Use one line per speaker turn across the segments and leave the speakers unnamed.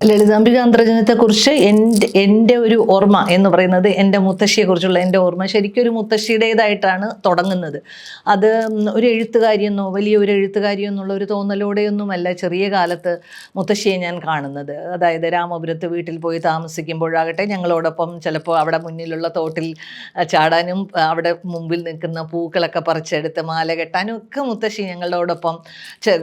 ലളിതാംബിക അന്തർജനത്തെക്കുറിച്ച് എന്റെ എന്റെ ഒരു ഓർമ്മ എന്ന് പറയുന്നത് എന്റെ മുത്തശ്ശിയെക്കുറിച്ചുള്ള എന്റെ ഓർമ്മ ശരിക്കും ഒരു മുത്തശ്ശിയുടേതായിട്ടാണ് തുടങ്ങുന്നത്. അത് ഒരു എഴുത്തുകാരിയെന്നോ വലിയ ഒരു എഴുത്തുകാരിയെന്നുള്ള ഒരു തോന്നലോടെയൊന്നുമല്ല ചെറിയ കാലത്ത് മുത്തശ്ശിയെ ഞാൻ കാണുന്നത്. അതായത് രാമപുരത്ത് വീട്ടിൽ പോയി താമസിക്കുമ്പോഴാകട്ടെ ഞങ്ങളോടൊപ്പം ചിലപ്പോൾ അവിടെ മുന്നിലുള്ള തോട്ടിൽ ചാടാനും അവിടെ മുമ്പിൽ നിൽക്കുന്ന പൂക്കളൊക്കെ പറിച്ചെടുത്ത് മാല കെട്ടാനും ഒക്കെ മുത്തശ്ശി ഞങ്ങളോടൊപ്പം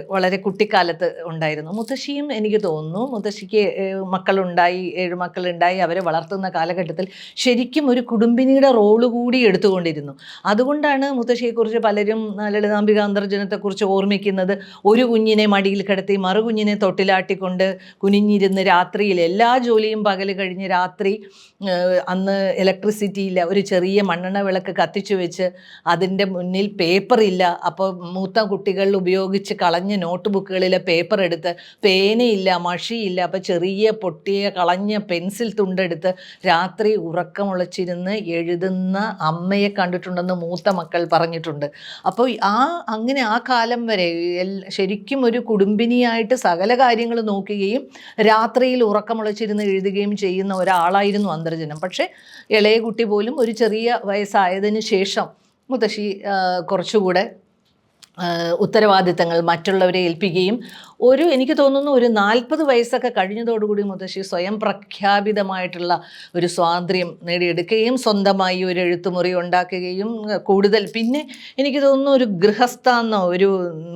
വളരെ കുട്ടിക്കാലത്ത് ഉണ്ടായിരുന്നു. മുത്തശ്ശിയും എനിക്ക് തോന്നുന്നു മുത്തശ്ശിക്ക് മക്കളുണ്ടായി ഏഴ് മക്കളുണ്ടായി അവരെ വളർത്തുന്ന കാലഘട്ടത്തിൽ ശരിക്കും ഒരു കുടുംബിനിയുടെ റോൾ കൂടി എടുത്തുകൊണ്ടിരുന്നു. അതുകൊണ്ടാണ് മുത്തശ്ശിയെക്കുറിച്ച് പലരും ലളിതാംബിക അന്തർജനത്തെക്കുറിച്ച് ഓർമ്മിക്കുന്നത്. ഒരു കുഞ്ഞിനെ മടിയിൽ കിടത്തി മറു കുഞ്ഞിനെ തൊട്ടിലാട്ടിക്കൊണ്ട് കുനിഞ്ഞിരുന്ന് രാത്രിയിൽ എല്ലാ ജോലിയും പകൽ കഴിഞ്ഞ് രാത്രി അന്ന് ഇലക്ട്രിസിറ്റി ഇല്ല ഒരു ചെറിയ മണ്ണെണ്ണ വിളക്ക് കത്തിച്ചു വെച്ച് അതിന്റെ മുന്നിൽ പേപ്പർ ഇല്ല. അപ്പോൾ മൂത്ത കുട്ടികൾ ഉപയോഗിച്ച് കളഞ്ഞ നോട്ട് ബുക്കുകളിലെ പേപ്പർ എടുത്ത് പേനയില്ല മഷിയില്ല അപ്പോൾ ചെറിയ പൊട്ടിയ കളഞ്ഞ പെൻസിൽ തുണ്ടെടുത്ത് രാത്രി ഉറക്കമുളച്ചിരുന്ന് എഴുതുന്ന അമ്മയെ കണ്ടിട്ടുണ്ടെന്ന് മൂത്ത മക്കൾ പറഞ്ഞിട്ടുണ്ട്. അപ്പോൾ ആ അങ്ങനെ ആ കാലം വരെ ശരിക്കും ഒരു കുടുംബിനിയായിട്ട് സകല കാര്യങ്ങൾ നോക്കുകയും രാത്രിയിൽ ഉറക്കമുളച്ചിരുന്ന് എഴുതുകയും ചെയ്യുന്ന ഒരാളായിരുന്നു അന്തർജനം. പക്ഷേ ഇളയ കുട്ടി പോലും ഒരു ചെറിയ വയസ്സായതിന് ശേഷം മുത്തശ്ശി കുറച്ചുകൂടെ ഉത്തരവാദിത്തങ്ങൾ മറ്റുള്ളവരെ ഏൽപ്പിക്കുകയും ഒരു എനിക്ക് തോന്നുന്നു ഒരു നാൽപ്പത് വയസ്സൊക്കെ കഴിഞ്ഞതോടുകൂടി മുത്തശ്ശി സ്വയം പ്രഖ്യാപിതമായിട്ടുള്ള ഒരു സ്വാതന്ത്ര്യം നേടിയെടുക്കുകയും സ്വന്തമായി ഒരു എഴുത്തുമുറി ഉണ്ടാക്കുകയും കൂടുതൽ. പിന്നെ എനിക്ക് തോന്നുന്നു ഒരു ഗൃഹസ്ഥ എന്നോ ഒരു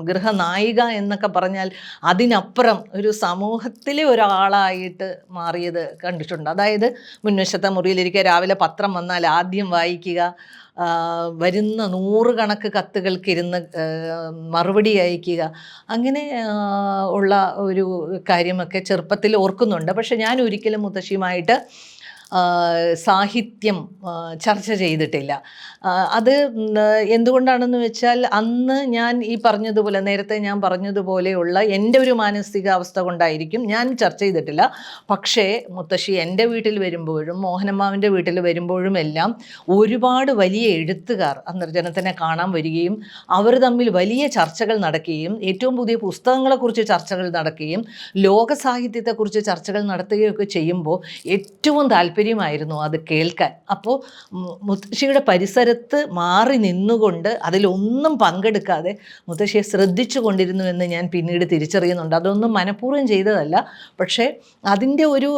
ഗൃഹനായിക എന്നൊക്കെ പറഞ്ഞാൽ അതിനപ്പുറം ഒരു സമൂഹത്തിലെ ഒരാളായിട്ട് മാറിയത് കണ്ടിട്ടുണ്ട്. അതായത് മുൻവശത്തെ മുറിയിലിരിക്കുക രാവിലെ പത്രം വന്നാൽ ആദ്യം വായിക്കുക വരുന്ന നൂറുകണക്ക് കത്തുകൾക്കിരുന്ന് മറുപടി അയക്കുക അങ്ങനെ ഉള്ള ഒരു കാര്യമൊക്കെ ചെറുപ്പത്തിൽ ഓർക്കുന്നുണ്ട്. പക്ഷെ ഞാൻ ഒരിക്കലും മുത്തശ്ശിയുമായിട്ട് സാഹിത്യം ചർച്ച ചെയ്തിട്ടില്ല. അത് എന്തുകൊണ്ടാണെന്ന് വെച്ചാൽ അന്ന് ഞാൻ ഈ പറഞ്ഞതുപോലെ നേരത്തെ ഞാൻ പറഞ്ഞതുപോലെയുള്ള എന്റെ ഒരു മാനസികാവസ്ഥ കൊണ്ടായിരിക്കും ഞാൻ ചർച്ച ചെയ്തിട്ടില്ല. പക്ഷേ മുത്തശ്ശി എന്റെ വീട്ടിൽ വരുമ്പോഴും മോഹനമ്മാവിന്റെ വീട്ടിൽ വരുമ്പോഴും എല്ലാം ഒരുപാട് വലിയ എഴുത്തുകാർ അന്തർജനത്തിനെ കാണാൻ വരികയും അവർ തമ്മിൽ വലിയ ചർച്ചകൾ നടക്കുകയും ഏറ്റവും പുതിയ പുസ്തകങ്ങളെക്കുറിച്ച് ചർച്ചകൾ നടക്കുകയും ലോക സാഹിത്യത്തെക്കുറിച്ച് ചർച്ചകൾ നടത്തുകയൊക്കെ ചെയ്യുമ്പോൾ ഏറ്റവും താല്പര്യമായിരുന്നു അത് കേൾക്കാൻ. അപ്പോൾ മുത്തശ്ശിയുടെ പരിസരത്ത് മാറി നിന്നുകൊണ്ട് അതിലൊന്നും പങ്കെടുക്കാതെ മുത്തശ്ശിയെ ശ്രദ്ധിച്ചു കൊണ്ടിരുന്നു എന്ന് ഞാൻ പിന്നീട് തിരിച്ചറിയുന്നുണ്ട്. അതൊന്നും മനഃപൂർവം ചെയ്തതല്ല. പക്ഷേ അതിന്റെ ഒരു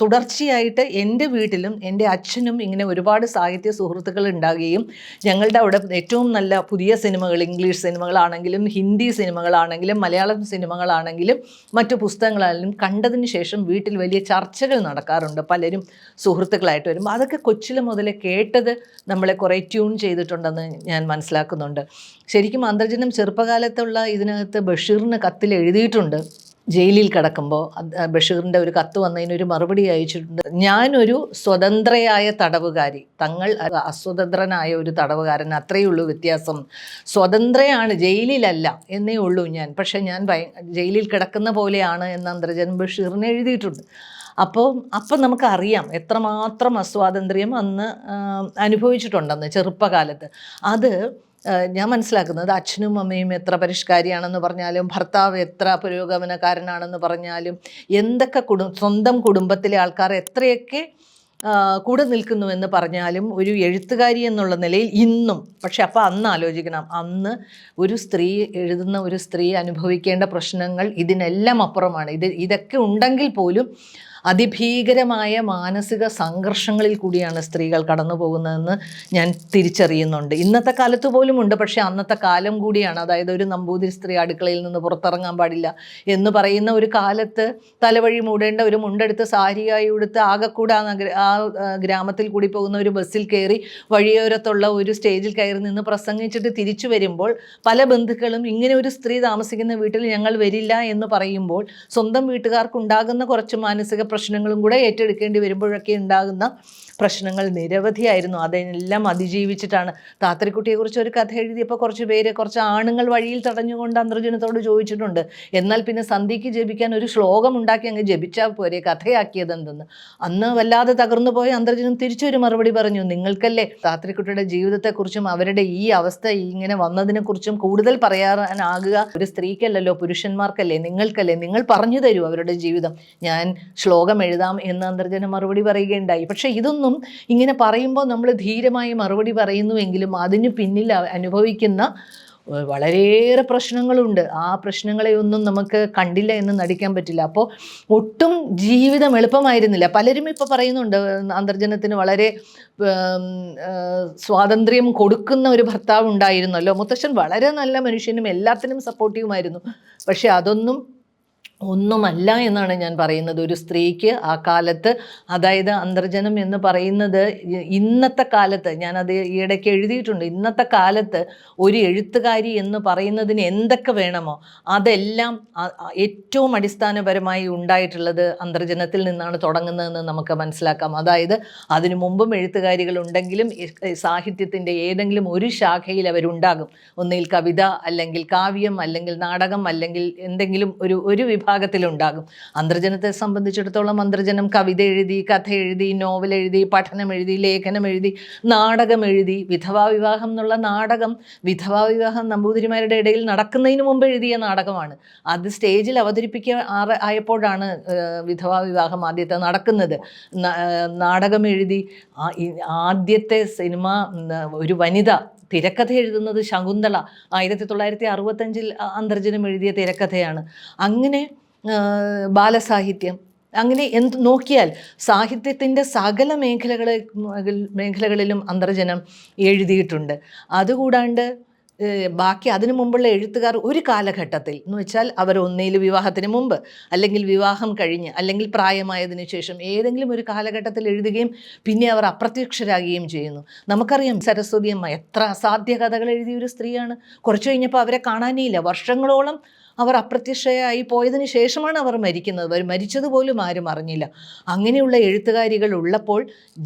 തുടർച്ചയായിട്ട് എന്റെ വീട്ടിലും എന്റെ അച്ഛനും ഇങ്ങനെ ഒരുപാട് സാഹിത്യ സുഹൃത്തുക്കൾ ഉണ്ടാകുകയും ഞങ്ങളുടെ അവിടെ ഏറ്റവും നല്ല പുതിയ സിനിമകൾ ഇംഗ്ലീഷ് സിനിമകളാണെങ്കിലും ഹിന്ദി സിനിമകളാണെങ്കിലും മലയാളം സിനിമകളാണെങ്കിലും മറ്റു പുസ്തകങ്ങളാണെങ്കിലും കണ്ടതിന് ശേഷം വീട്ടിൽ വലിയ ചർച്ചകൾ നടക്കാറുണ്ട്. പലരും സുഹൃത്തുക്കളായിട്ട് വരുമ്പോൾ അതൊക്കെ കൊച്ചിലെ മുതലേ കേട്ടത് നമ്മളെ കുറേ ട്യൂൺ ചെയ്തിട്ടുണ്ടെന്ന് ഞാൻ മനസ്സിലാക്കുന്നുണ്ട്. ശരിക്കും അന്തർജനം ചെറുപ്പകാലത്തുള്ള ഇതിനകത്ത് ബഷീറിന് കത്തിൽ എഴുതിയിട്ടുണ്ട്. ജയിലിൽ കിടക്കുമ്പോൾ ബഷീറിന്റെ ഒരു കത്ത് വന്നതിന് ഒരു മറുപടി അയച്ചിട്ടുണ്ട്. ഞാനൊരു സ്വതന്ത്രയായ തടവുകാരി. തങ്ങൾ അസ്വതന്ത്രനായ ഒരു തടവുകാരൻ. അത്രയേ ഉള്ളൂ വ്യത്യാസം. സ്വതന്ത്രയാണ് ജയിലിലല്ല എന്നേ ഉള്ളൂ ഞാൻ. പക്ഷേ ഞാൻ ജയിലിൽ കിടക്കുന്ന പോലെയാണ് എന്ന് അന്തർജൻ ബഷീറിന് എഴുതിയിട്ടുണ്ട്. അപ്പോൾ അപ്പം നമുക്കറിയാം എത്രമാത്രം അസ്വാതന്ത്ര്യം അന്ന് അനുഭവിച്ചിട്ടുണ്ടെന്ന് ചെറുപ്പകാലത്ത്. അത് ഞാൻ മനസ്സിലാക്കുന്നത് അച്ഛനും അമ്മയും എത്ര പരിഷ്കാരിയാണെന്ന് പറഞ്ഞാലും ഭർത്താവ് എത്ര പുരോഗമനക്കാരനാണെന്ന് പറഞ്ഞാലും എന്തൊക്കെ കുടും സ്വന്തം കുടുംബത്തിലെ ആൾക്കാർ എത്രയൊക്കെ കൂടെ നിൽക്കുന്നുവെന്ന് പറഞ്ഞാലും ഒരു എഴുത്തുകാരി എന്നുള്ള നിലയിൽ ഇന്നും പക്ഷെ അപ്പോൾ അന്ന് ആലോചിക്കണം. അന്ന് ഒരു സ്ത്രീ എഴുതുന്ന ഒരു സ്ത്രീ അനുഭവിക്കേണ്ട പ്രശ്നങ്ങൾ ഇതിനെല്ലാം അപ്പുറമാണ്. ഇത് ഇതൊക്കെ ഉണ്ടെങ്കിൽ പോലും അതിഭീകരമായ മാനസിക സംഘർഷങ്ങളിൽ കൂടിയാണ് സ്ത്രീകൾ കടന്നു പോകുന്നതെന്ന് ഞാൻ തിരിച്ചറിയുന്നുണ്ട്. ഇന്നത്തെ കാലത്ത് പോലും ഉണ്ട്. പക്ഷേ അന്നത്തെ കാലം കൂടിയാണ്. അതായത് ഒരു നമ്പൂതിരി സ്ത്രീ അടുക്കളയിൽ നിന്ന് പുറത്തിറങ്ങാൻ പാടില്ല എന്ന് പറയുന്ന ഒരു കാലത്ത് തലവഴി മൂടേണ്ട ഒരു മുണ്ടെടുത്ത് സാരിയായി ഉടുത്ത് ആകെക്കൂടെ ആ നഗര ആ ഗ്രാമത്തിൽ കൂടി പോകുന്ന ഒരു ബസ്സിൽ കയറി വഴിയോരത്തുള്ള ഒരു സ്റ്റേജിൽ കയറി നിന്ന് പ്രസംഗിച്ചിട്ട് തിരിച്ചു വരുമ്പോൾ പല ബന്ധുക്കളും ഇങ്ങനെ ഒരു സ്ത്രീ താമസിക്കുന്ന വീട്ടിൽ ഞങ്ങൾ വരില്ല എന്ന് പറയുമ്പോൾ സ്വന്തം വീട്ടുകാർക്കുണ്ടാകുന്ന കുറച്ച് മാനസിക പ്രശ്നങ്ങളും കൂടെ ഏറ്റെടുക്കേണ്ടി വരുമ്പോഴൊക്കെ ഉണ്ടാകുന്ന പ്രശ്നങ്ങൾ നിരവധിയായിരുന്നു. അതെല്ലാം അതിജീവിച്ചിട്ടാണ്. താത്തരിക്കുട്ടിയെക്കുറിച്ച് ഒരു കഥ എഴുതിയപ്പോൾ കുറച്ച് പേര് കുറച്ച് ആണുങ്ങൾ വഴിയിൽ തടഞ്ഞുകൊണ്ട് അന്തർജനത്തോട് ചോദിച്ചിട്ടുണ്ട്. എന്നാൽ പിന്നെ സന്ധ്യയ്ക്ക് ജപിക്കാൻ ഒരു ശ്ലോകം ഉണ്ടാക്കി അങ്ങ് ജപിച്ചാൽ പോരെ? കഥയാക്കിയത് എന്തെന്ന്? അന്ന് വല്ലാതെ തകർന്നു പോയ അന്തർജനം തിരിച്ചൊരു മറുപടി പറഞ്ഞു നിങ്ങൾക്കല്ലേ താത്രിക്കുട്ടിയുടെ ജീവിതത്തെക്കുറിച്ചും അവരുടെ ഈ അവസ്ഥ ഇങ്ങനെ വന്നതിനെക്കുറിച്ചും കൂടുതൽ പറയാനാകുക? ഒരു സ്ത്രീക്കല്ലല്ലോ പുരുഷന്മാർക്കല്ലേ നിങ്ങൾക്കല്ലേ? നിങ്ങൾ പറഞ്ഞു തരൂ അവരുടെ ജീവിതം. ഞാൻ ശ്ലോകം എഴുതാം എന്ന് അന്തർജന മറുപടി പറയുകയുണ്ടായി. പക്ഷേ ഇതൊന്നും ഇങ്ങനെ പറയുമ്പോൾ നമ്മൾ ധീരമായി മറുപടി പറയുന്നുവെങ്കിലും അതിന് പിന്നിൽ അനുഭവിക്കുന്ന വളരെയേറെ പ്രശ്നങ്ങളുണ്ട്. ആ പ്രശ്നങ്ങളെ ഒന്നും നമുക്ക് കണ്ടില്ല എന്ന് നടിക്കാൻ പറ്റില്ല. അപ്പോൾ ഒട്ടും ജീവിതം എളുപ്പമായിരുന്നില്ല. പലരും ഇപ്പോൾ പറയുന്നുണ്ട് അന്തർജനത്തിന് വളരെ സ്വാതന്ത്ര്യം കൊടുക്കുന്ന ഒരു ഭർത്താവ് ഉണ്ടായിരുന്നല്ലോ. മുത്തശ്ശൻ വളരെ നല്ല മനുഷ്യനും എല്ലാത്തിനും സപ്പോർട്ടീവുമായിരുന്നു പക്ഷേ അതൊന്നും ഒന്നുമല്ല എന്നാണ് ഞാൻ പറയുന്നത്. ഒരു സ്ത്രീക്ക് ആ കാലത്ത് അതായത് അന്തർജനം എന്ന് പറയുന്നത് ഇന്നത്തെ കാലത്ത് ഞാനത് ഈയിടയ്ക്ക് എഴുതിയിട്ടുണ്ട്. ഇന്നത്തെ കാലത്ത് ഒരു എഴുത്തുകാരി എന്ന് പറയുന്നതിന് എന്തൊക്കെ വേണമോ അതെല്ലാം ഏറ്റവും അടിസ്ഥാനപരമായി ഉണ്ടായിട്ടുള്ളത് അന്തർജനത്തിൽ നിന്നാണ് തുടങ്ങുന്നതെന്ന് നമുക്ക് മനസ്സിലാക്കാം. അതായത് അതിനു മുമ്പും എഴുത്തുകാരികൾ ഉണ്ടെങ്കിലും സാഹിത്യത്തിന്റെ ഏതെങ്കിലും ഒരു ശാഖയിൽ അവരുണ്ടാകും. ഒന്നിൽ കവിത അല്ലെങ്കിൽ കാവ്യം അല്ലെങ്കിൽ നാടകം അല്ലെങ്കിൽ എന്തെങ്കിലും ഒരു ഒരു വിഭാഗത്തിലുണ്ടാകും അന്തർജനത്തെ സംബന്ധിച്ചിടത്തോളം അന്തർജനം കവിത എഴുതി കഥ എഴുതി നോവൽ എഴുതി പഠനം എഴുതി ലേഖനം എഴുതി നാടകം എഴുതി വിധവാ വിവാഹം എന്നുള്ള നാടകം വിധവാ വിവാഹം നമ്പൂതിരിമാരുടെ ഇടയിൽ നടക്കുന്നതിന് മുമ്പ് എഴുതിയ നാടകമാണ്. അത് സ്റ്റേജിൽ അവതരിപ്പിക്ക ആയപ്പോഴാണ് വിധവാ വിവാഹം ആദ്യത്തെ നടക്കുന്നത്. നാടകം എഴുതി ആദ്യത്തെ സിനിമ ഒരു വനിത തിരക്കഥ എഴുതുന്നത് ശകുന്തള. ആയിരത്തി തൊള്ളായിരത്തി അറുപത്തഞ്ചിൽ അന്തർജനം എഴുതിയ തിരക്കഥയാണ്. അങ്ങനെ ബാലസാഹിത്യം. അങ്ങനെ എന്ത് നോക്കിയാൽ സാഹിത്യത്തിന്റെ സകല മേഖലകളെ മേഖലകളിലും അന്തർജനം എഴുതിയിട്ടുണ്ട്. അതുകൂടാണ്ട് ബാക്കി അതിനു മുമ്പുള്ള എഴുത്തുകാർ ഒരു കാലഘട്ടത്തിൽ എന്ന് വെച്ചാൽ അവർ ഒന്നിൽ വിവാഹത്തിന് മുമ്പ് അല്ലെങ്കിൽ വിവാഹം കഴിഞ്ഞ് അല്ലെങ്കിൽ പ്രായമായതിനു ശേഷം ഏതെങ്കിലും ഒരു കാലഘട്ടത്തിൽ എഴുതുകയും പിന്നെ അവർ അപ്രത്യക്ഷരാകുകയും ചെയ്യുന്നു. നമുക്കറിയാം സരസ്വതി അമ്മ എത്ര അസാധ്യ കഥകൾ എഴുതിയ ഒരു സ്ത്രീയാണ്. കുറച്ച് കഴിഞ്ഞപ്പോൾ അവരെ കാണാനേ ഇല്ല. വർഷങ്ങളോളം അവർ അപ്രത്യക്ഷയായി പോയതിന് ശേഷമാണ് അവർ മരിക്കുന്നത്. അവർ മരിച്ചതുപോലും ആരും അറിഞ്ഞില്ല. അങ്ങനെയുള്ള എഴുത്തുകാരികൾ ഉള്ളപ്പോൾ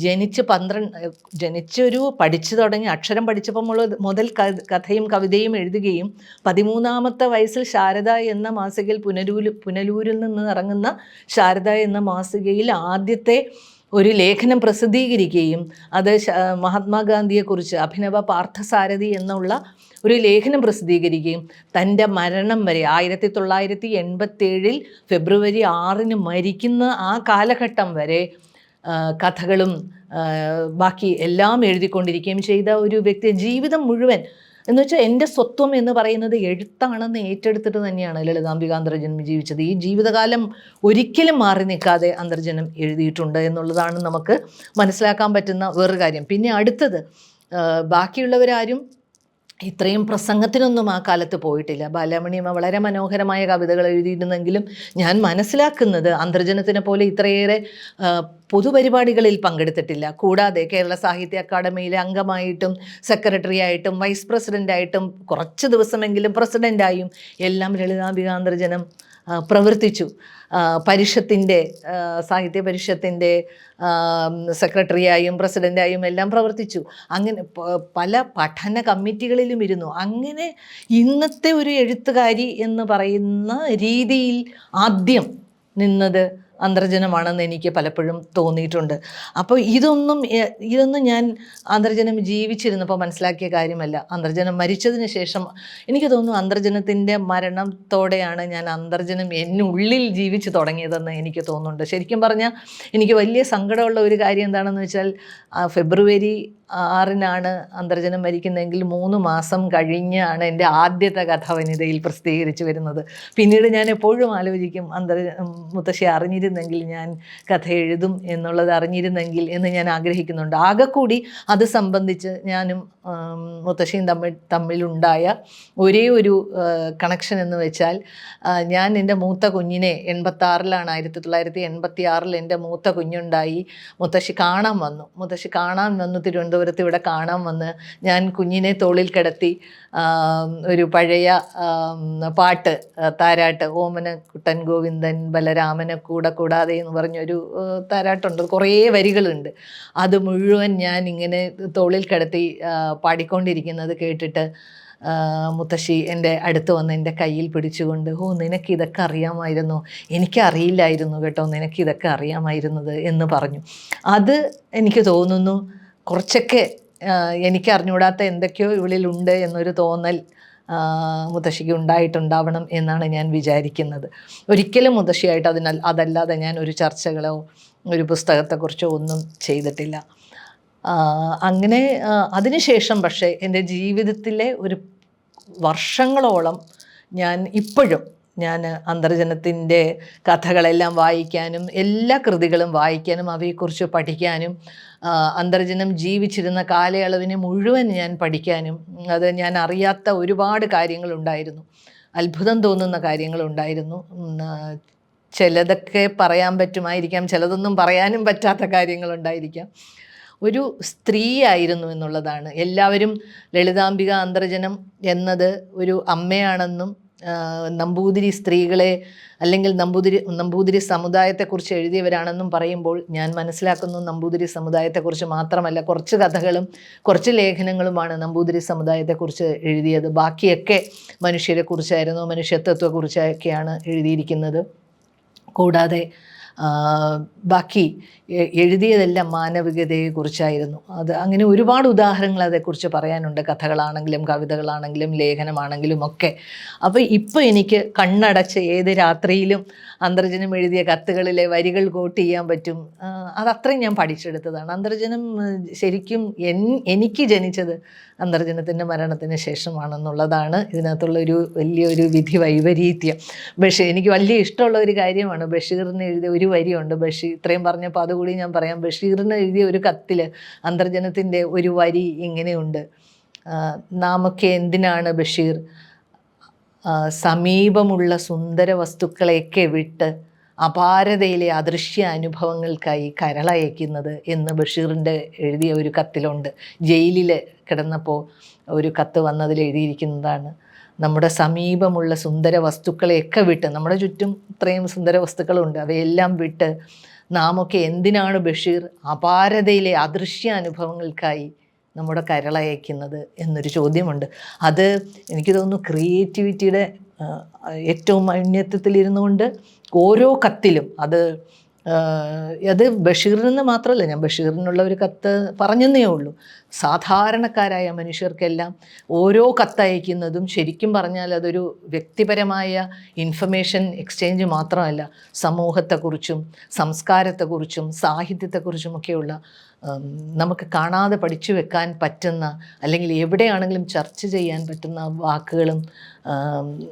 ജനിച്ച് പന്ത്രണ്ട് ജനിച്ചൊരു പഠിച്ചു തുടങ്ങി അക്ഷരം പഠിച്ചപ്പോൾ മുതൽ കഥയും കവിതയും എഴുതുകയും പതിമൂന്നാമത്തെ വയസ്സിൽ ശാരദ എന്ന മാസികയിൽ പുനലൂര് പുനലൂരിൽ നിന്ന് ഇറങ്ങുന്ന ശാരദ എന്ന മാസികയിൽ ആദ്യത്തെ ഒരു ലേഖനം പ്രസിദ്ധീകരിക്കുകയും അത് മഹാത്മാഗാന്ധിയെക്കുറിച്ച് അഭിനവ പാർത്ഥസാരഥി എന്നുള്ള ഒരു ലേഖനം പ്രസിദ്ധീകരിക്കുകയും തന്റെ മരണം വരെ ആയിരത്തി തൊള്ളായിരത്തി എൺപത്തേഴിൽ ഫെബ്രുവരി ആറിന് മരിക്കുന്ന ആ കാലഘട്ടം വരെ കഥകളും ബാക്കി എല്ലാം എഴുതിക്കൊണ്ടിരിക്കുകയും ചെയ്ത ഒരു വ്യക്തി ജീവിതം മുഴുവൻ എന്ന് വെച്ചാൽ എന്റെ സ്വത്വം എന്ന് പറയുന്നത് എഴുത്താണെന്ന് ഏറ്റെടുത്തിട്ട് തന്നെയാണ് ലളിതാംബിക ജീവിച്ചത്. ഈ ജീവിതകാലം ഒരിക്കലും മാറി നിൽക്കാതെ അന്തർജനം എഴുതിയിട്ടുണ്ട് എന്നുള്ളതാണ് നമുക്ക് മനസ്സിലാക്കാൻ പറ്റുന്ന വേറൊരു കാര്യം. പിന്നെ അടുത്തത് ബാക്കിയുള്ളവരാരും ഇത്രയും പ്രസംഗത്തിനൊന്നും ആ കാലത്ത് പോയിട്ടില്ല. ബാലാമണിയമ്മ വളരെ മനോഹരമായ കവിതകൾ എഴുതിയിരുന്നെങ്കിലും ഞാൻ മനസ്സിലാക്കുന്നത് അന്തർജനത്തിനെ പോലെ ഇത്രയേറെ പൊതുപരിപാടികളിൽ പങ്കെടുത്തിട്ടില്ല. കൂടാതെ കേരള സാഹിത്യ അക്കാദമിയിലെ അംഗമായിട്ടും സെക്രട്ടറി ആയിട്ടും വൈസ് പ്രസിഡന്റായിട്ടും കുറച്ച് ദിവസമെങ്കിലും പ്രസിഡന്റായും എല്ലാം ലളിതാംബിക അന്തർജനം ആ, പ്രവർത്തിച്ചു. പരിഷത്തിന്റെ സാഹിത്യ പരിഷത്തിന്റെ സെക്രട്ടറിയായും പ്രസിഡന്റായും എല്ലാം പ്രവർത്തിച്ചു. അങ്ങനെ പല പഠന കമ്മിറ്റികളിലും ഇരുന്നു. അങ്ങനെ ഇന്നത്തെ ഒരു എഴുത്തുകാരി എന്ന് പറയുന്ന രീതിയിൽ ആദ്യം നിന്നത് അന്തർജനമാണെന്ന് എനിക്ക് പലപ്പോഴും തോന്നിയിട്ടുണ്ട്. അപ്പോൾ ഇതൊന്നും ഇതൊന്നും ഞാൻ അന്തർജനം ജീവിച്ചിരുന്നപ്പോൾ മനസ്സിലാക്കിയ കാര്യമല്ല. അന്തർജനം മരിച്ചതിന് ശേഷം എനിക്ക് തോന്നുന്നു അന്തർജനത്തിന്റെ മരണത്തോടെയാണ് ഞാൻ അന്തർജനം എന്നുള്ളിൽ ജീവിച്ചു തുടങ്ങിയതെന്ന് എനിക്ക് തോന്നുന്നുണ്ട്. ശരിക്കും പറഞ്ഞാൽ എനിക്ക് വലിയ സങ്കടമുള്ള ഒരു കാര്യം എന്താണെന്ന് വെച്ചാൽ ഫെബ്രുവരി ആറിനാണ് അന്തർജനം മരിക്കുന്നതെങ്കിൽ മൂന്ന് മാസം കഴിഞ്ഞാണ് എന്റെ ആദ്യത്തെ കഥ വനിതയിൽ പ്രസിദ്ധീകരിച്ചു വരുന്നത്. പിന്നീട് ഞാൻ എപ്പോഴും ആലോചിക്കും അന്തർ മുത്തശ്ശി അറിഞ്ഞിരുന്നെങ്കിൽ ഞാൻ കഥ എഴുതും എന്നുള്ളത് അറിഞ്ഞിരുന്നെങ്കിൽ എന്ന് ഞാൻ ആഗ്രഹിക്കുന്നുണ്ട്. ആകെ കൂടി അത് സംബന്ധിച്ച് ഞാനും മുത്തശ്ശിയും തമ്മിൽ തമ്മിലുണ്ടായ ഒരേ ഒരു കണക്ഷൻ എന്ന് വെച്ചാൽ ഞാൻ എന്റെ മൂത്ത കുഞ്ഞിനെ എൺപത്താറിലാണ് ആയിരത്തി തൊള്ളായിരത്തി എൺപത്തി ആറിൽ എന്റെ മൂത്ത കുഞ്ഞുണ്ടായി. മുത്തശ്ശി കാണാൻ വന്നു. മുത്തശ്ശി കാണാൻ വന്നു തിരുവനന്തപുരം തിരുവനന്തപുരത്ത് ഇവിടെ കാണാൻ വന്ന് ഞാൻ കുഞ്ഞിനെ തോളിൽ കിടത്തി ഒരു പഴയ പാട്ട് താരാട്ട് ഓമന കുട്ടൻ ഗോവിന്ദൻ ബലരാമനെ കൂടെ കൂടാതെ എന്ന് പറഞ്ഞൊരു താരാട്ടുണ്ട്. കുറേ വരികളുണ്ട്. അത് മുഴുവൻ ഞാൻ ഇങ്ങനെ തോളിൽ കിടത്തി പാടിക്കൊണ്ടിരിക്കുന്നത് കേട്ടിട്ട് മുത്തശ്ശി എന്റെ അടുത്ത് വന്ന് എന്റെ കയ്യിൽ പിടിച്ചുകൊണ്ട് ഓ നിനക്ക് ഇതൊക്കെ അറിയാമായിരുന്നു? എനിക്കറിയില്ലായിരുന്നു കേട്ടോ നിനക്ക് ഇതൊക്കെ അറിയാമായിരുന്നത് എന്ന് പറഞ്ഞു. അത് എനിക്ക് തോന്നുന്നു കുറച്ചൊക്കെ എനിക്ക് അറിഞ്ഞുകൂടാത്ത എന്തൊക്കെയോ ഇവളിലുണ്ട് എന്നൊരു തോന്നൽ മുത്തശ്ശിക്ക് ഉണ്ടായിട്ടുണ്ടാവണം എന്നാണ് ഞാൻ വിചാരിക്കുന്നത്. ഒരിക്കലും മുത്തശ്ശിയായിട്ട് അതിനാൽ അതല്ലാതെ ഞാൻ ഒരു ചർച്ചകളോ ഒരു പുസ്തകത്തെക്കുറിച്ചോ ഒന്നും ചെയ്തിട്ടില്ല. അങ്ങനെ അതിനുശേഷം പക്ഷേ എന്റെ ജീവിതത്തിലെ ഒരു വർഷങ്ങളോളം ഞാൻ ഇപ്പോഴും ഞാൻ അന്തർജനത്തിന്റെ കഥകളെല്ലാം വായിക്കാനും എല്ലാ കൃതികളും വായിക്കാനും അവയെക്കുറിച്ച് പഠിക്കാനും അന്തർജനം ജീവിച്ചിരുന്ന കാലയളവിനെ മുഴുവൻ ഞാൻ പഠിക്കാനും അത് ഞാൻ അറിയാത്ത ഒരുപാട് കാര്യങ്ങളുണ്ടായിരുന്നു. അത്ഭുതം തോന്നുന്ന കാര്യങ്ങളുണ്ടായിരുന്നു. ചിലതൊക്കെ പറയാൻ പറ്റുമായിരിക്കാം ചിലതൊന്നും പറയാനും പറ്റാത്ത കാര്യങ്ങളുണ്ടായിരിക്കാം. ഒരു സ്ത്രീയായിരുന്നു എന്നുള്ളതാണ്. എല്ലാവരും ലളിതാംബിക അന്തർജനം എന്നത് ഒരു അമ്മയാണെന്നും നമ്പൂതിരി സ്ത്രീകളെ അല്ലെങ്കിൽ നമ്പൂതിരി നമ്പൂതിരി സമുദായത്തെക്കുറിച്ച് എഴുതിയവരാണെന്നും പറയുമ്പോൾ ഞാൻ മനസ്സിലാക്കുന്നു നമ്പൂതിരി സമുദായത്തെക്കുറിച്ച് മാത്രമല്ല കുറച്ച് കഥകളും കുറച്ച് ലേഖനങ്ങളുമാണ് നമ്പൂതിരി സമുദായത്തെക്കുറിച്ച് എഴുതിയത്. ബാക്കിയൊക്കെ മനുഷ്യരെക്കുറിച്ചായിരുന്നു മനുഷ്യത്വത്തെക്കുറിച്ചൊക്കെയാണ് എഴുതിയിരിക്കുന്നത്. കൂടാതെ ബാക്കി എഴുതിയതെല്ലാം മാനവികതയെക്കുറിച്ചായിരുന്നു. അത് അങ്ങനെ ഒരുപാട് ഉദാഹരണങ്ങൾ അതേക്കുറിച്ച് പറയാനുണ്ട്. കഥകളാണെങ്കിലും കവിതകളാണെങ്കിലും ലേഖനമാണെങ്കിലും ഒക്കെ. അപ്പോൾ ഇപ്പോൾ എനിക്ക് കണ്ണടച്ച് ഏത് രാത്രിയിലും അന്തർജനം എഴുതിയ കത്തുകളിലെ വരികൾ കോട്ട് ചെയ്യാൻ പറ്റും. അതത്രയും ഞാൻ പഠിച്ചെടുത്തതാണ്. അന്തർജനം ശരിക്കും എൻ എനിക്ക് ജനിച്ചത് അന്തർജനത്തിന്റെ മരണത്തിന് ശേഷമാണെന്നുള്ളതാണ് ഇതിനകത്തുള്ള ഒരു വലിയൊരു വിധി വൈപരീത്യം. ബഷീർ എനിക്ക് വലിയ ഇഷ്ടമുള്ള ഒരു കാര്യമാണ് ബഷീറിന് എഴുതിയ ഒരു വരിയുണ്ട് ബഷീർ ഇത്രയും പറഞ്ഞപ്പോൾ അതുകൂടി ഞാൻ പറയാം. ബഷീറിന് എഴുതിയ ഒരു കത്തിൽ അന്തർജനത്തിന്റെ ഒരു വരി ഇങ്ങനെയുണ്ട്. നാമൊക്കെ എന്തിനാണ് ബഷീർ? സമീപമുള്ള സുന്ദര വസ്തുക്കളെയൊക്കെ വിട്ട് അപാരതയിലെ അദൃശ്യ അനുഭവങ്ങൾക്കായി കരളയക്കുന്നത് എന്ന് ബഷീറിന്റെ എഴുതിയ ഒരു കത്തിലുണ്ട്. ജയിലിൽ കിടന്നപ്പോൾ ഒരു കത്ത് വന്നതിൽ എഴുതിയിരിക്കുന്നതാണ്. നമ്മുടെ സമീപമുള്ള സുന്ദര വസ്തുക്കളെയൊക്കെ വിട്ട് നമ്മുടെ ചുറ്റും ഇത്രയും സുന്ദര വസ്തുക്കളുണ്ട്. അവയെല്ലാം വിട്ട് നാമൊക്കെ എന്തിനാണ് ബഷീർ അപാരതയിലെ അദൃശ്യ അനുഭവങ്ങൾക്കായി നമ്മുടെ കരളയക്കുന്നത് എന്നൊരു ചോദ്യമുണ്ട്. അത് എനിക്ക് തോന്നുന്നു ക്രിയേറ്റിവിറ്റിയുടെ ഏറ്റവും ഔന്നത്യത്തിലിരുന്നു കൊണ്ട് ഓരോ കത്തിലും അത് അത് നിന്ന് മാത്രമല്ല ഞാൻ ബഷീറിനുള്ള ഒരു കത്ത് പറഞ്ഞെന്നേ ഉള്ളൂ. സാധാരണക്കാരായ മനുഷ്യർക്കെല്ലാം ഓരോ കത്തയക്കുന്നതും ശരിക്കും പറഞ്ഞാൽ അതൊരു വ്യക്തിപരമായ ഇൻഫർമേഷൻ എക്സ്ചേഞ്ച് മാത്രമല്ല സമൂഹത്തെക്കുറിച്ചും സംസ്കാരത്തെക്കുറിച്ചും സാഹിത്യത്തെക്കുറിച്ചുമൊക്കെയുള്ള നമുക്ക് കാണാതെ പഠിച്ചു വെക്കാൻ പറ്റുന്ന അല്ലെങ്കിൽ എവിടെയാണെങ്കിലും ചർച്ച ചെയ്യാൻ പറ്റുന്ന വാക്കുകളും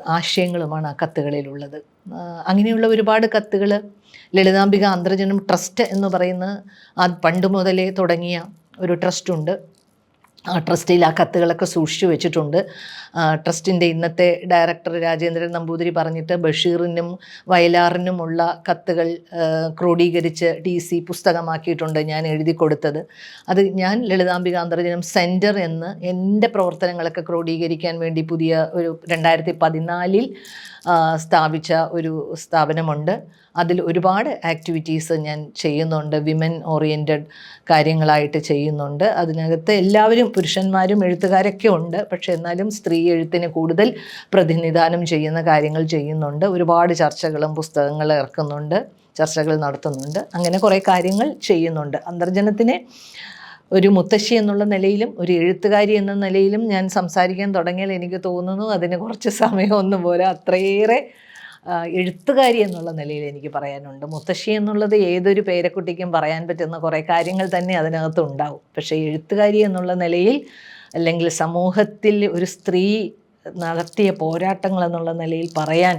ആശയങ്ങളുമാണ് ആ കത്തുകളിലുള്ളത്. അങ്ങനെയുള്ള ഒരുപാട് കത്തുകൾ ലളിതാംബിക അന്തർജനം ട്രസ്റ്റ് എന്ന് പറയുന്ന ആ പണ്ട് മുതലേ തുടങ്ങിയ ഒരു ട്രസ്റ്റുണ്ട് ആ ട്രസ്റ്റിൽ ആ കത്തുകളൊക്കെ സൂക്ഷിച്ചു വെച്ചിട്ടുണ്ട്. ട്രസ്റ്റിന്റെ ഇന്നത്തെ ഡയറക്ടർ രാജേന്ദ്രൻ നമ്പൂതിരി പറഞ്ഞിട്ട് ബഷീറിനും വയലാറിനുമുള്ള കത്തുകൾ ക്രോഡീകരിച്ച് ഡി സി പുസ്തകമാക്കിയിട്ടുണ്ട് ഞാൻ എഴുതി കൊടുത്തത്. അത് ഞാൻ ലളിതാംബിക അന്തർജനം സെന്റർ എന്ന് എന്റെ പ്രവർത്തനങ്ങളൊക്കെ ക്രോഡീകരിക്കാൻ വേണ്ടി പുതിയ ഒരു രണ്ടായിരത്തി പതിനാലിൽ സ്ഥാപിച്ച ഒരു സ്ഥാപനമുണ്ട്. അതിൽ ഒരുപാട് ആക്ടിവിറ്റീസ് ഞാൻ ചെയ്യുന്നുണ്ട്. വിമൻ ഓറിയന്റഡ് കാര്യങ്ങളായിട്ട് ചെയ്യുന്നുണ്ട്. അതിനകത്ത് എല്ലാവരും പുരുഷന്മാരും എഴുത്തുകാരൊക്കെ ഉണ്ട്. പക്ഷെ എന്നാലും സ്ത്രീ എഴുത്തിന് കൂടുതൽ പ്രതിനിധാനം ചെയ്യുന്ന കാര്യങ്ങൾ ചെയ്യുന്നുണ്ട്. ഒരുപാട് ചർച്ചകളും പുസ്തകങ്ങളും ഇറക്കുന്നുണ്ട്. ചർച്ചകൾ നടത്തുന്നുണ്ട്. അങ്ങനെ കുറേ കാര്യങ്ങൾ ചെയ്യുന്നുണ്ട്. അന്തർജനത്തിനെ ഒരു മുത്തശ്ശി എന്നുള്ള നിലയിലും ഒരു എഴുത്തുകാരി എന്ന നിലയിലും ഞാൻ സംസാരിക്കാൻ തുടങ്ങിയാൽ എനിക്ക് തോന്നുന്നു അതിന് കുറച്ച് സമയമൊന്നും പോലെ അത്രയേറെ എഴുത്തുകാരി എന്നുള്ള നിലയിൽ എനിക്ക് പറയാനുണ്ട്. മുത്തശ്ശി എന്നുള്ളത് ഏതൊരു പേരക്കുട്ടിക്കും പറയാൻ പറ്റുന്ന കുറേ കാര്യങ്ങൾ തന്നെ അതിനകത്ത് ഉണ്ടാവും. പക്ഷേ എഴുത്തുകാരി എന്നുള്ള നിലയിൽ അല്ലെങ്കിൽ സമൂഹത്തിൽ ഒരു സ്ത്രീ നടത്തിയ പോരാട്ടങ്ങൾ എന്നുള്ള നിലയിൽ പറയാൻ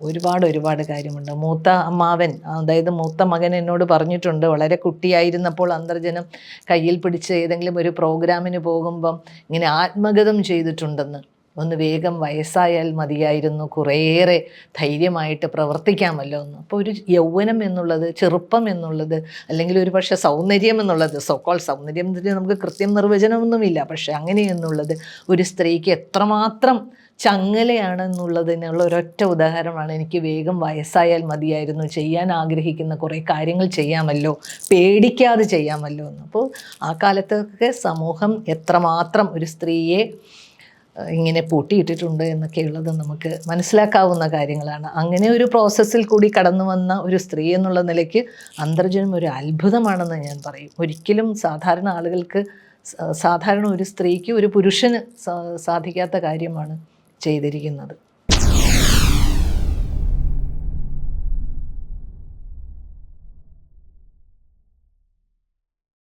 ഒരുപാട് ഒരുപാട് കാര്യമുണ്ട്. മൂത്ത അമ്മാവൻ അതായത് മൂത്ത മകൻ എന്നോട് പറഞ്ഞിട്ടുണ്ട് വളരെ കുട്ടിയായിരുന്നപ്പോൾ അന്തർജനം കയ്യിൽ പിടിച്ച് ഏതെങ്കിലും ഒരു പ്രോഗ്രാമിന് പോകുമ്പം ഇങ്ങനെ ആത്മഗതം ചെയ്തിട്ടുണ്ടെന്ന്. ഒന്ന് വേഗം വയസ്സായാൽ മതിയായിരുന്നു. കുറേയേറെ ധൈര്യമായിട്ട് പ്രവർത്തിക്കാമല്ലോ എന്ന്. അപ്പോൾ ഒരു യൗവനം എന്നുള്ളത് ചെറുപ്പം എന്നുള്ളത് അല്ലെങ്കിൽ ഒരു പക്ഷേ സൗന്ദര്യം എന്നുള്ളത് സോക്കോൾ സൗന്ദര്യം നമുക്ക് കൃത്യം നിർവചനമൊന്നുമില്ല. പക്ഷേ അങ്ങനെ എന്നുള്ളത് ഒരു സ്ത്രീക്ക് എത്രമാത്രം ചങ്ങലയാണെന്നുള്ളതിനുള്ള ഒരൊറ്റ ഉദാഹരണമാണ് എനിക്ക് വേഗം വയസ്സായാൽ മതിയായിരുന്നു. ചെയ്യാൻ ആഗ്രഹിക്കുന്ന കുറേ കാര്യങ്ങൾ ചെയ്യാമല്ലോ പേടിക്കാതെ ചെയ്യാമല്ലോ എന്ന്. അപ്പോൾ ആ കാലത്തൊക്കെ സമൂഹം എത്രമാത്രം ഒരു സ്ത്രീയെ ഇങ്ങനെ പൂട്ടിയിട്ടിട്ടുണ്ട് എന്നൊക്കെയുള്ളത് നമുക്ക് മനസ്സിലാക്കാവുന്ന കാര്യങ്ങളാണ്. അങ്ങനെ ഒരു പ്രോസസ്സിൽ കൂടി കടന്നു വന്ന ഒരു സ്ത്രീ എന്നുള്ള നിലയ്ക്ക് അന്തർജനം ഒരു അത്ഭുതമാണെന്ന് ഞാൻ പറയും. ഒരിക്കലും സാധാരണ ആളുകൾക്ക് സാധാരണ ഒരു സ്ത്രീക്ക് ഒരു പുരുഷന് സാധിക്കാത്ത കാര്യമാണ് ചെയ്തിരിക്കുന്നത്.